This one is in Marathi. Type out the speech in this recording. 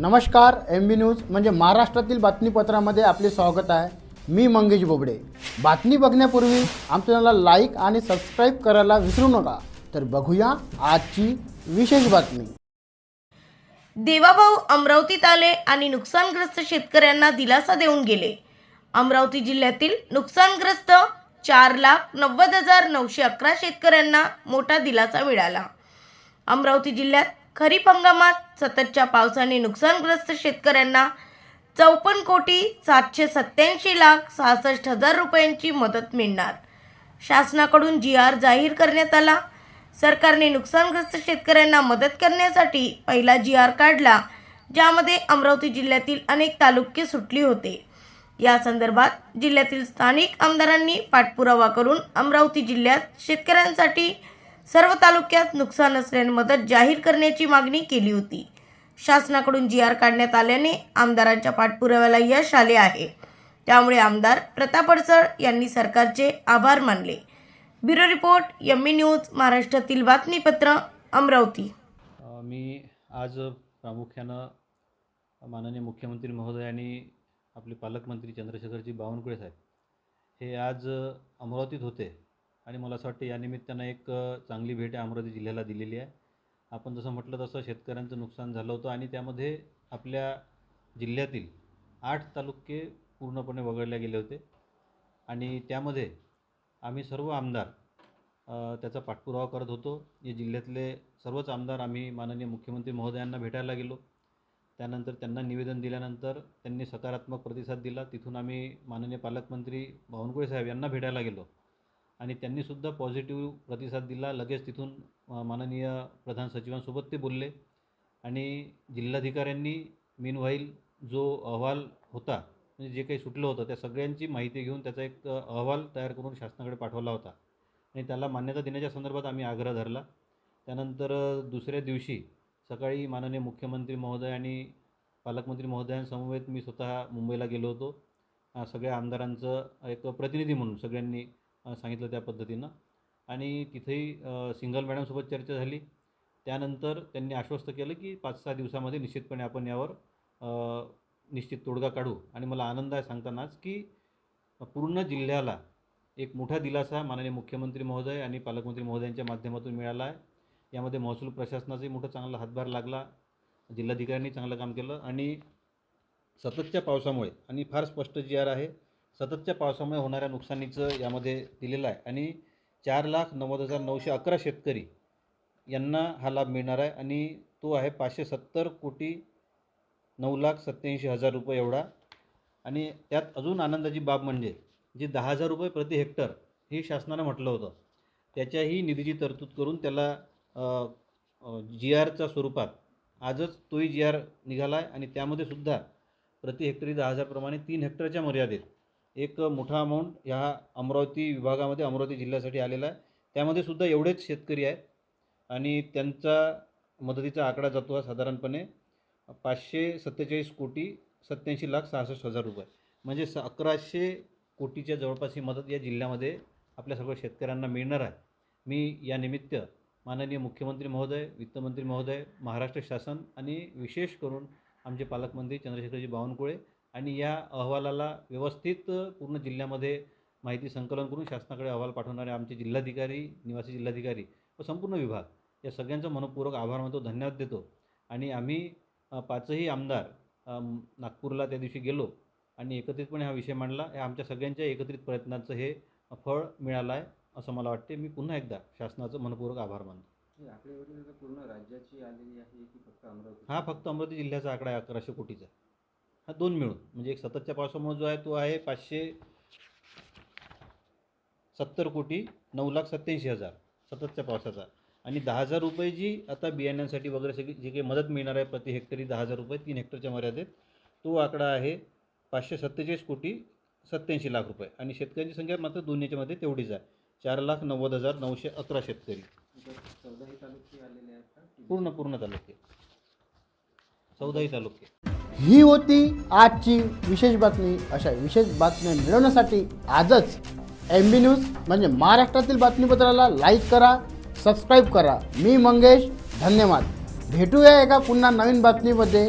नमस्कार एम बी न्यूज म्हणजे महाराष्ट्रातील बातमीपत्रामध्ये आपले स्वागत आहे. मी मंगेश बोबडे. बातमी बघण्यापूर्वी आमच्या चॅनलला लाईक आणि सबस्क्राईब करायला विसरू नका. तर बघूया आजची विशेष बातमी. देवाभाऊ अमरावतीत आले आणि नुकसानग्रस्त शेतकऱ्यांना दिलासा देऊन गेले. अमरावती जिल्ह्यातील नुकसानग्रस्त चार लाख नव्वद हजार नऊशे अकरा शेतकऱ्यांना मोठा दिलासा मिळाला. अमरावती जिल्ह्यात खरीप हंगामात सततच्या पावसाने नुकसानग्रस्त शेतकऱ्यांना चौपन्न कोटी सातशे सत्त्याऐंशी लाख सहासष्ट हजार रुपयांची मदत मिळणार. शासनाकडून जी आर जाहीर करण्यात आला. सरकारने नुकसानग्रस्त शेतकऱ्यांना मदत करण्यासाठी पहिला जी आर काढला ज्यामध्ये अमरावती जिल्ह्यातील अनेक तालुके सुटली होते. या संदर्भात जिल्ह्यातील स्थानिक आमदारांनी पाठपुरावा करून अमरावती जिल्ह्यात शेतकऱ्यांसाठी सर्व तालुक्यात नुकसान असल्याने मदत जाहीर करण्याची मागणी केली होती. शासनाकडून जी आर काढण्यात आल्याने आमदारांच्या पाठपुराव्याला यश आले आहे. त्यामुळे आमदार प्रताप अडसळ यांनी सरकारचे आभार मानले. ब्युरो रिपोर्ट एम न्यूज महाराष्ट्रातील बातमीपत्र अमरावती. मी आज प्रामुख्यानं माननीय मुख्यमंत्री महोदयांनी आपले पालकमंत्री चंद्रशेखरजी बावनकुळे साहेब हे आज अमरावतीत होते. आणि मला असं वाटतं या निमित्तानं एक चांगली भेट अमरावती जिल्ह्याला दिलेली आहे. आपण जसं म्हटलं तसं शेतकऱ्यांचं नुकसान झालं होतं आणि त्यामध्ये आपल्या जिल्ह्यातील आठ तालुके पूर्णपणे वगळले गेले होते. आणि त्यामध्ये आम्ही सर्व आमदार त्याचा पाठपुरावा करत होतो. या जिल्ह्यातले सर्वच आमदार आम्ही माननीय मुख्यमंत्री महोदयांना भेटायला गेलो. त्यानंतर त्यांना निवेदन दिल्यानंतर त्यांनी सकारात्मक प्रतिसाद दिला. तिथून आम्ही माननीय पालकमंत्री बावनकुळे साहेब यांना भेटायला गेलो. आणि त्यांनीसुद्धा पॉझिटिव्ह प्रतिसाद दिला. लगेच तिथून माननीय प्रधान सचिवांसोबत ते बोलले. आणि जिल्हाधिकाऱ्यांनी मीनवाईल जो अहवाल होता म्हणजे जे काही सुटलं होतं त्या सगळ्यांची माहिती घेऊन त्याचा एक अहवाल तयार करून शासनाकडे पाठवला होता. आणि त्याला मान्यता देण्याच्या संदर्भात आम्ही आग्रह धरला. त्यानंतर दुसऱ्या दिवशी सकाळी माननीय मुख्यमंत्री महोदय आणि पालकमंत्री महोदयांसमवेत मी स्वतः मुंबईला गेलो होतो. सगळ्या आमदारांचं एक प्रतिनिधी म्हणून सगळ्यांनी सांगितलं त्या पद्धतीनं. आणि तिथेही सिंगल मॅडमसोबत चर्चा झाली. त्यानंतर त्यांनी आश्वस्त केलं की पाच सहा दिवसामध्ये निश्चितपणे आपण यावर निश्चित तोडगा काढू. आणि मला आनंद आहे सांगतानाच की पूर्ण जिल्ह्याला एक मोठा दिलासा माननीय मुख्यमंत्री महोदय आणि पालकमंत्री महोदयांच्या माध्यमातून मिळाला आहे. यामध्ये महसूल प्रशासनाचाही मोठा चांगला हातभार लागला. जिल्हाधिकाऱ्यांनी चांगलं काम केलं. आणि सततच्या पावसामुळे आणि फार स्पष्ट जी आर आहे सततच्या पावसामुळे होणाऱ्या नुकसानीचं यामध्ये दिलेलं आहे. आणि चार लाख नव्वद हजार नऊशे अकरा शेतकरी यांना हा लाभ मिळणार आहे. आणि तो आहे पाचशे सत्तर कोटी नऊ लाख सत्याऐंशी हजार रुपये एवढा. आणि त्यात अजून आनंदाची बाब म्हणजे जी दहा हजार रुपये प्रति हेक्टर हे शासनानं म्हटलं होतं त्याच्याही निधीची तरतूद करून त्याला जी आरच्या स्वरूपात आजच तोही जी आर निघाला आहे. आणि त्यामध्ये सुद्धा प्रति हेक्टरी दहा हजारप्रमाणे तीन हेक्टरच्या मर्यादेत एक मोठा अमाऊंट ह्या अमरावती विभागामध्ये अमरावती जिल्ह्यासाठी आलेला आहे. त्यामध्ये सुद्धा एवढेच शेतकरी आहेत आणि त्यांचा मदतीचा आकडा जातो हा साधारणपणे पाचशे सत्तेचाळीस कोटी सत्याऐंशी लाख सहासष्ट हजार रुपये. म्हणजे स अकराशे कोटीच्या जवळपास ही मदत या जिल्ह्यामध्ये आपल्या सर्व शेतकऱ्यांना मिळणार आहे. मी या निमित्त माननीय मुख्यमंत्री महोदय वित्तमंत्री महोदय महाराष्ट्र शासन आणि विशेष करून आमचे पालकमंत्री चंद्रशेखरजी बावनकुळे आणि या अहवालाला व्यवस्थित पूर्ण जिल्ह्यामध्ये माहिती संकलन करून शासनाकडे अहवाल पाठवणारे आमचे जिल्हाधिकारी निवासी जिल्हाधिकारी व संपूर्ण विभाग या सगळ्यांचा मनपूर्वक आभार मानतो धन्यवाद देतो. आणि आम्ही पाचही आमदार नागपूरला त्या दिवशी गेलो आणि एकत्रितपणे हा विषय मांडला. या आमच्या सगळ्यांच्या एकत्रित प्रयत्नाचं हे फळ मिळालं आहे असं मला वाटते. मी पुन्हा एकदा शासनाचं मनपूर्वक आभार मानतो. आकडेवारी पूर्ण राज्याची आलेली आहे की फक्त अमरावती हा फक्त अमरावती जिल्ह्याचा आकडा आहे अकराशे कोटीचा. हा दोन मिळून. म्हणजे एक सततच्या पावसामुळे जो आहे तो आहे पाचशे सत्तर कोटी नऊ लाख सत्याऐंशी हजार सततच्या पावसाचा. आणि दहा हजार रुपये जी आता बियाण्यांसाठी वगैरे सगळी जी काही मदत मिळणार आहे प्रति हेक्टरी दहा हजार रुपये तीन हेक्टरच्या मर्यादेत तो आकडा आहे पाचशे सत्तेचाळीस कोटी सत्याऐंशी लाख रुपये. आणि शेतकऱ्यांची संख्या मात्र दोन याच्यामध्ये तेवढीच आहे. चार लाख नव्वद हजार नऊशे अकरा शेतकरी. पूर्ण पूर्ण तालुके. चौदाही तालुके. ही होती आजची विशेष बातमी. अशा विशेष बातम्या मिळवण्यासाठी आजच एम बी न्यूज म्हणजे महाराष्ट्रातील बातमीपत्राला लाईक करा सबस्क्राईब करा. मी मंगेश धन्यवाद. भेटूया एका पुन्हा नवीन बातमीमध्ये.